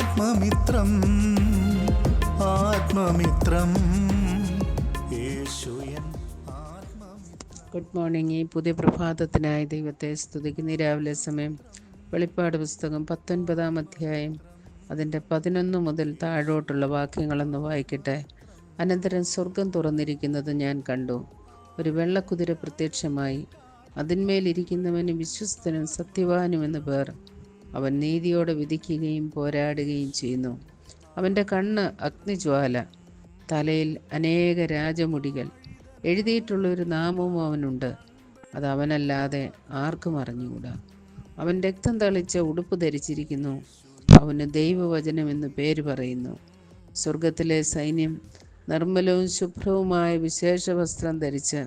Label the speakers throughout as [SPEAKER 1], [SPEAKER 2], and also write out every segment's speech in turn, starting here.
[SPEAKER 1] ആത്മമിത്രം ആത്മമിത്രം.
[SPEAKER 2] Good morning ഈ പുതിയ പ്രഭാതത്തിനായി ദൈവത്തെ സ്തുതിക്കുന്ന. രാവിലെ സമയം വെളിപ്പാട് പുസ്തകം പത്തൊൻപതാം അധ്യായം അതിന്റെ പതിനൊന്ന് മുതൽ താഴോട്ടുള്ള വാക്യങ്ങളൊന്ന് വായിക്കട്ടെ. അനന്തരം സ്വർഗം തുറന്നിരിക്കുന്നത് ഞാൻ കണ്ടു. ഒരു വെള്ളക്കുതിര പ്രത്യക്ഷമായി. അതിന്മേലിരിക്കുന്നവന് വിശ്വസ്തനും സത്യവാനും എന്നു പേർ. അവൻ നീതിയോടെ വിധിക്കുകയും പോരാടുകയും ചെയ്യുന്നു. അവന്റെ കണ്ണ് അഗ്നിജ്വാല തലയിൽ അനേക രാജമുടികൾ. എഴുതിയിട്ടുള്ള ഒരു നാമവും അവനുണ്ട്. അത് അവനല്ലാതെ ആർക്കും അറിഞ്ഞുകൂടാ. അവൻ രക്തം തളിച്ച ഉടുപ്പ് ധരിച്ചിരിക്കുന്നു. അവന് ദൈവവചനം എന്ന് പേര് പറയുന്നു. സ്വർഗത്തിലെ സൈന്യം നിർമ്മലവും ശുഭ്രവുമായ വിശേഷ വസ്ത്രം ധരിച്ച്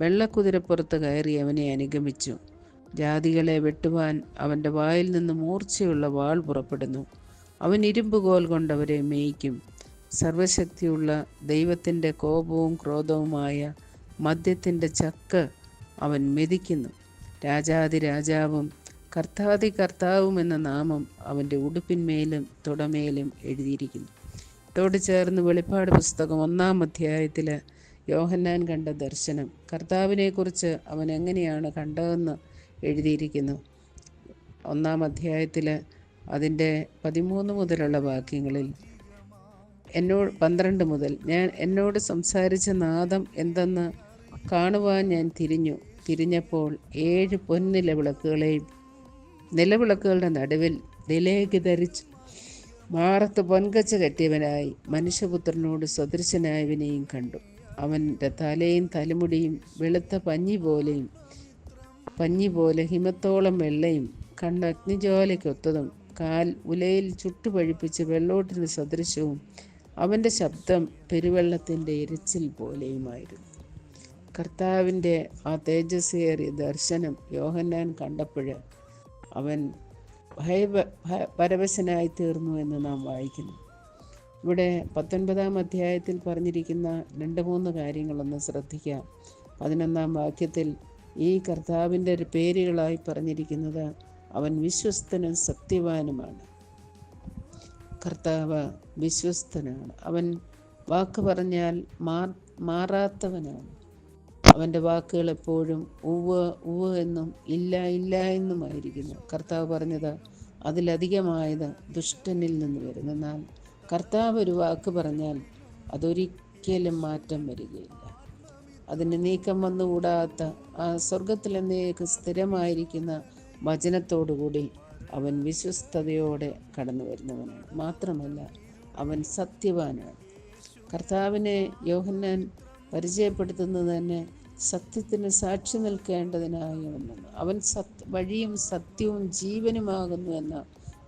[SPEAKER 2] വെള്ളക്കുതിരപ്പുറത്ത് കയറി അവനെ അനുഗമിച്ചു. ജാതികളെ വെട്ടുവാൻ അവന്റെ വായിൽ നിന്ന് മൂർച്ചയുള്ള വാൾ പുറപ്പെടുന്നു. അവൻ ഇരുമ്പ് കോൽ കൊണ്ടവരെ മേയ്ക്കും. സർവശക്തിയുള്ള ദൈവത്തിന്റെ കോപവും ക്രോധവുമായ മദ്യത്തിന്റെ ചക്ക് അവൻ മെതിക്കുന്നു. രാജാതി രാജാവും കർത്താതി കർത്താവും എന്ന നാമം അവന്റെ ഉടുപ്പിന്മേലും തുടമേലും എഴുതിയിരിക്കുന്നു. ഇതോട് ചേർന്ന് വെളിപ്പാട് പുസ്തകം ഒന്നാം അധ്യായത്തിൽ യോഹന്നാൻ കണ്ട ദർശനം. കർത്താവിനെക്കുറിച്ച് അവൻ എങ്ങനെയാണ് കണ്ടതെന്ന് എഴുതിയിരിക്കുന്നു. ഒന്നാം അധ്യായത്തിൽ അതിന്റെ പതിമൂന്ന് മുതലുള്ള വാക്യങ്ങളിൽ എന്നോട് പന്ത്രണ്ട് മുതൽ ഞാൻ എന്നോട് സംസാരിച്ച നാദം എന്തെന്ന് കാണുവാൻ ഞാൻ തിരിഞ്ഞു. തിരിഞ്ഞപ്പോൾ ഏഴ് പൊൻനിലവിളക്കുകളെയും നിലവിളക്കുകളുടെ നടുവിൽ നിലേക്ക് ധരിച്ച് മാറത്ത് പൊൻകച്ച കെട്ടിയവനായി മനുഷ്യപുത്രനോട് സദൃശനായവനെയും കണ്ടു. അവന്റെ തലയും തലമുടിയും വെളുത്ത പഞ്ഞി പോലെയും പഞ്ഞി പോലെ ഹിമത്തോളം വെള്ളയും കണ്ണ് അഗ്നിജ്വാലയ്ക്കൊത്തതും കാൽ ഉലയിൽ ചുട്ടുപഴിപ്പിച്ച് വെള്ളോട്ടിന് സദൃശവും അവന്റെ ശബ്ദം പെരുവെള്ളത്തിന്റെ ഇരച്ചിൽ പോലെയുമായിരുന്നു. കർത്താവിന്റെ ആ തേജസ്സേറിയ ദർശനം യോഹന്നാൻ കണ്ടപ്പോൾ അവൻ ഭയ പരവശനായി തീർന്നു എന്ന് നാം വായിക്കുന്നു. ഇവിടെ പത്തൊൻപതാം അധ്യായത്തിൽ പറഞ്ഞിരിക്കുന്ന രണ്ട് മൂന്ന് കാര്യങ്ങളൊന്ന് ശ്രദ്ധിക്കാം. പതിനൊന്നാം വാക്യത്തിൽ ഈ കർത്താവിന്റെ പേരുകളായി പറഞ്ഞിരിക്കുന്നത് അവൻ വിശ്വസ്തനും സത്യവാനുമാണ്. കർത്താവ് വിശ്വസ്തനാണ്. അവൻ വാക്ക് പറഞ്ഞാൽ മാറാത്തവനാണ്. അവന്റെ വാക്കുകൾ എപ്പോഴും ഉവ് ഉവ് എന്നും ഇല്ല ഇല്ല എന്നുമായിരിക്കുന്നു. കർത്താവ് പറഞ്ഞത് അതിലധികമായത് ദുഷ്ടനിൽ നിന്ന് വരുന്നെന്നാൽ കർത്താവ് ഒരു വാക്ക് പറഞ്ഞാൽ അതൊരിക്കലും മാറ്റം വരികയില്ല. അതിന് നീക്കം വന്നുകൂടാത്ത ആ സ്വർഗത്തിലെന്നേക്ക് സ്ഥിരമായിരിക്കുന്ന വചനത്തോടുകൂടി അവൻ വിശ്വസ്തയോടെ കടന്നു വരുന്നവനാണ്. മാത്രമല്ല അവൻ സത്യവാനാണ്. കർത്താവിനെ യോഹന്നാൻ പരിചയപ്പെടുത്തുന്നത് തന്നെ സത്യത്തിന് സാക്ഷി നിൽക്കേണ്ടതിനായി അവനാണ് അവൻ സത് വഴിയും സത്യവും ജീവനുമാകുന്നു എന്ന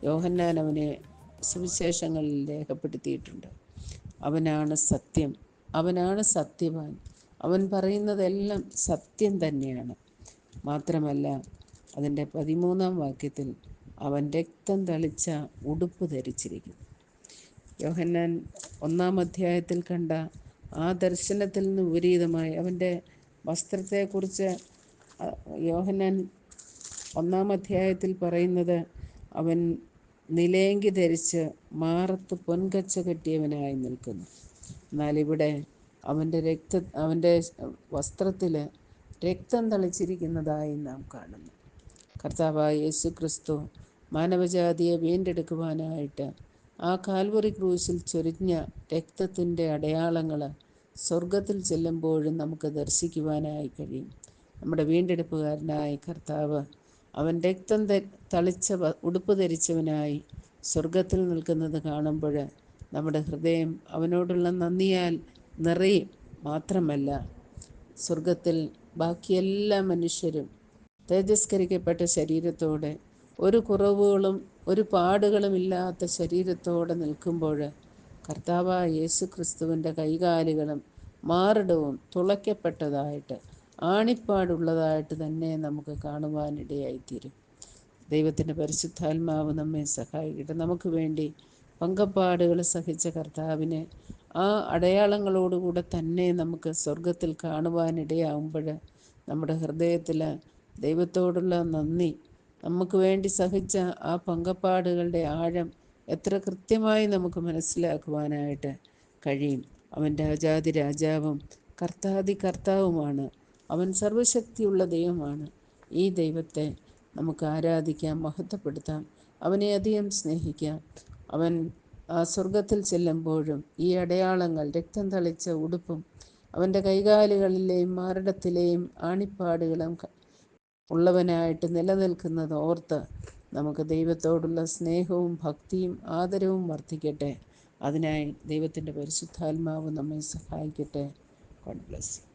[SPEAKER 2] യോഹന്നാൻ അവനെ സുവിശേഷങ്ങളിൽ രേഖപ്പെടുത്തിയിട്ടുണ്ട്. അവനാണ് സത്യം. അവനാണ് സത്യവാൻ. അവൻ പറയുന്നതെല്ലാം സത്യം തന്നെയാണ്. മാത്രമല്ല അതിന്റെ പതിമൂന്നാം വാക്യത്തിൽ അവൻ രക്തം തളിച്ച ഉടുപ്പ് ധരിച്ചിരിക്കുന്നു. യോഹന്നാൻ ഒന്നാം അധ്യായത്തിൽ കണ്ട ആ ദർശനത്തിൽ നിന്ന് വിപരീതമായി അവന്റെ വസ്ത്രത്തെക്കുറിച്ച് യോഹന്നാൻ ഒന്നാം അധ്യായത്തിൽ പറയുന്നത് അവൻ നിലയങ്കി ധരിച്ച് മാറത്ത് പൊൻകച്ച കെട്ടിയവനായി നിൽക്കുന്നു. എന്നാൽ ഇവിടെ അവന്റെ രക്ത അവന്റെ വസ്ത്രത്തിൽ രക്തം തളിച്ചിരിക്കുന്നതായി നാം കാണുന്നു. കർത്താവായ യേശു ക്രിസ്തു മാനവജാതിയെ വീണ്ടെടുക്കുവാനായിട്ട് ആ കാൽവറി ക്രൂശിൽ ചൊരിഞ്ഞ രക്തത്തിന്റെ അടയാളങ്ങൾ സ്വർഗത്തിൽ ചെല്ലുമ്പോഴും നമുക്ക് ദർശിക്കുവാനായി കഴിയും. നമ്മുടെ വീണ്ടെടുപ്പുകാരനായ കർത്താവ് അവൻ രക്തം തളിച്ച ഉടുപ്പ് ധരിച്ചവനായി സ്വർഗത്തിൽ നിൽക്കുന്നത് കാണുമ്പോൾ നമ്മുടെ ഹൃദയം അവനോടുള്ള നന്ദിയാൽ നിറയും മാത്രമല്ല സ്വർഗത്തിൽ ബാക്കിയെല്ലാ മനുഷ്യരും തേജസ്കരിക്കപ്പെട്ട ശരീരത്തോടെ ഒരു കുറവുകളും ഒരു പാടുകളും ഇല്ലാത്ത ശരീരത്തോടെ നിൽക്കുമ്പോൾ കർത്താവായ യേശു ക്രിസ്തുവിന്റെ കൈകാലുകളും മാറിടവും തുളയ്ക്കപ്പെട്ടതായിട്ട് ആണിപ്പാടുള്ളതായിട്ട് തന്നെ നമുക്ക് കാണുവാനിടയായിത്തീരും. ദൈവത്തിന്റെ പരിശുദ്ധാത്മാവ് നമ്മെ സഹായിക്കട്ടെ. നമുക്ക് വേണ്ടി പങ്കപ്പാടുകൾ സഹിച്ച കർത്താവിനെ ആ അടയാളങ്ങളോടുകൂടെ തന്നെ നമുക്ക് സ്വർഗത്തിൽ കാണുവാനിടയാവുമ്പോൾ നമ്മുടെ ഹൃദയത്തിൽ ദൈവത്തോടുള്ള നന്ദി. നമുക്ക് വേണ്ടി സഹിച്ച ആ പങ്കപ്പാടുകളുടെ ആഴം എത്ര കൃത്യമായി നമുക്ക് മനസ്സിലാക്കുവാനായിട്ട് കഴിയും. അവൻ രാജാതി രാജാവും കർത്താതി കർത്താവുമാണ്. അവൻ സർവശക്തിയുള്ള ദൈവമാണ്. ഈ ദൈവത്തെ നമുക്ക് ആരാധിക്കാം മഹത്വപ്പെടുത്താം. അവനെ അധികം സ്നേഹിക്കാം. അവൻ സ്വർഗത്തിൽ ചെല്ലുമ്പോഴും ഈ അടയാളങ്ങൾ രക്തം തളിച്ച ഉടുപ്പും അവന്റെ കൈകാലുകളിലെയും മാറിടത്തിലെയും ആണിപ്പാടുകളും ഉള്ളവനായിട്ട് നിലനിൽക്കുന്നത് ഓർത്ത് നമുക്ക് ദൈവത്തോടുള്ള സ്നേഹവും ഭക്തിയും ആദരവും വർദ്ധിക്കട്ടെ. അതിനായി ദൈവത്തിന്റെ പരിശുദ്ധാത്മാവ് നമ്മെ സഹായിക്കട്ടെ. God bless